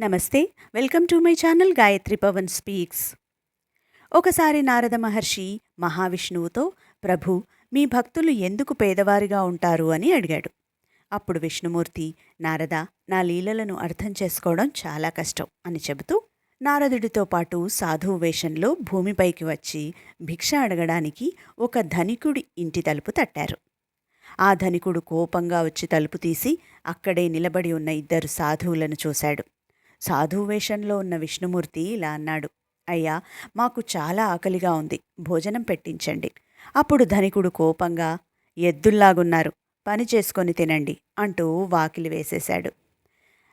నమస్తే welcome to my channel Gayatri Pavan speaks. ఒకసారి నారద మహర్షి మహావిష్ణువుతో ప్రభు మీ భక్తులు ఎందుకు పేదవారిగా ఉంటారు? అని అడిగాడు. అప్పుడు విష్ణుమూర్తి నారద నా లీలలను అర్థం చేసుకోవడం చాలా కష్టం అని చెబుతూ నారదుడితో పాటు సాధువు వేషంలో భూమిపైకి వచ్చి భిక్ష అడగడానికి ఒక ధనికుడి ఇంటి తలుపు తట్టారు. ఆ ధనికుడు కోపంగా వచ్చి తలుపు తీసి అక్కడే నిలబడి ఉన్న ఇద్దరు సాధువులను చూశాడు. సాధువేషంలో ఉన్న విష్ణుమూర్తి ఇలా అన్నాడు అయ్యా మాకు చాలా ఆకలిగా ఉంది భోజనం పెట్టించండి. అప్పుడు ధనికుడు కోపంగా ఎద్దుల్లాగున్నారు పని చేసుకొని తినండి అంటూ వాకిలి వేసేశాడు.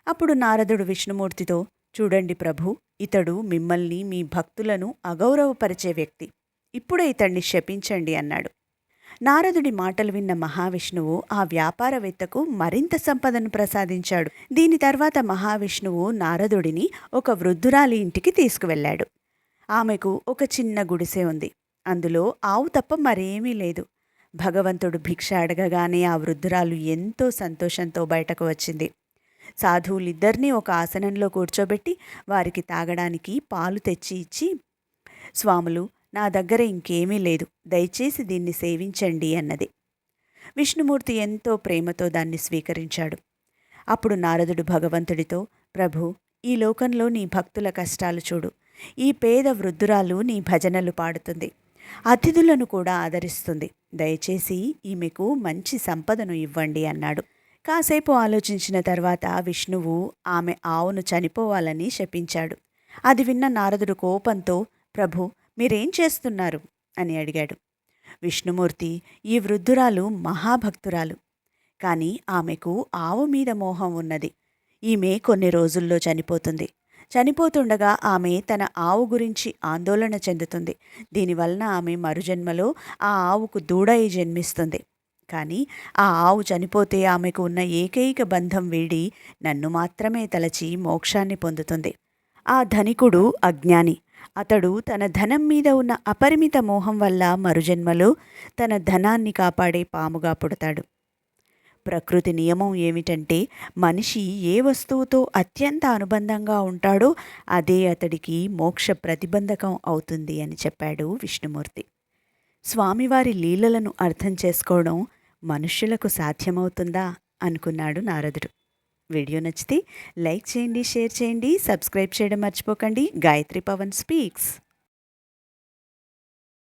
అప్పుడు నారదుడు విష్ణుమూర్తితో చూడండి ప్రభు ఇతడు మిమ్మల్ని మీ భక్తులను అగౌరవపరిచే వ్యక్తి. ఇప్పుడే ఇతన్ని శపించండి అన్నాడు. నారదుడి మాటలు విన్న మహావిష్ణువు ఆ వ్యాపారవేత్తకు మరింత సంపదను ప్రసాదించాడు. దీని తర్వాత మహావిష్ణువు నారదుడిని ఒక వృద్ధురాలి ఇంటికి తీసుకువెళ్ళాడు. ఆమెకు ఒక చిన్న గుడిసె ఉంది. అందులో ఆవు తప్ప మరేమీ లేదు. భగవంతుడు భిక్ష అడగగానే ఆ వృద్ధురాలు ఎంతో సంతోషంతో బయటకు వచ్చింది. సాధువులిద్దరినీ ఒక ఆసనంలో కూర్చోబెట్టి వారికి తాగడానికి పాలు తెచ్చి ఇచ్చి స్వాములు నా దగ్గర ఇంకేమీ లేదు. దయచేసి దీన్ని సేవించండి అన్నది. విష్ణుమూర్తి ఎంతో ప్రేమతో దాన్ని స్వీకరించాడు. అప్పుడు నారదుడు భగవంతుడితో ప్రభు ఈ లోకంలో నీ భక్తుల కష్టాలు చూడు. ఈ పేద వృద్ధురాలు నీ భజనలు పాడుతుంది. అతిథులను కూడా ఆదరిస్తుంది. దయచేసి ఈమెకు మంచి సంపదను ఇవ్వండి అన్నాడు. కాసేపు ఆలోచించిన తర్వాత విష్ణువు ఆమె ఆవును చనిపోవాలని శపించాడు. అది విన్న నారదుడు కోపంతో ప్రభు మీరేం చేస్తున్నారు? అని అడిగాడు. విష్ణుమూర్తి ఈ వృద్ధురాలు మహాభక్తురాలు. కానీ ఆమెకు ఆవు మీద మోహం ఉన్నది. ఈమె కొన్ని రోజుల్లో చనిపోతుంది. చనిపోతుండగా ఆమె తన ఆవు గురించి ఆందోళన చెందుతుంది. దీనివలన ఆమె మరుజన్మలో ఆ ఆవుకు దూడై జన్మిస్తుంది. కానీ ఆ ఆవు చనిపోతే ఆమెకు ఉన్న ఏకైక బంధం వీడి నన్ను మాత్రమే తలచి మోక్షాన్ని పొందుతుంది. ఆ ధనికుడు అజ్ఞాని. అతడు తన ధనం మీద ఉన్న అపరిమిత మోహం వల్ల మరుజన్మలో తన ధనాన్ని కాపాడే పాముగా పుడతాడు. ప్రకృతి నియమం ఏమిటంటే మనిషి ఏ వస్తువుతో అత్యంత అనుబంధంగా ఉంటాడో అదే అతడికి మోక్ష ప్రతిబంధకం అవుతుంది అని చెప్పాడు విష్ణుమూర్తి. స్వామివారి లీలలను అర్థం చేసుకోవడం మనుష్యులకు సాధ్యమవుతుందా? అనుకున్నాడు నారదుడు. వీడియో నచ్చితే లైక్ చేయండి షేర్ చేయండి సబ్స్క్రైబ్ చేయడం మర్చిపోకండి. గాయత్రి పవన్ స్పీక్స్.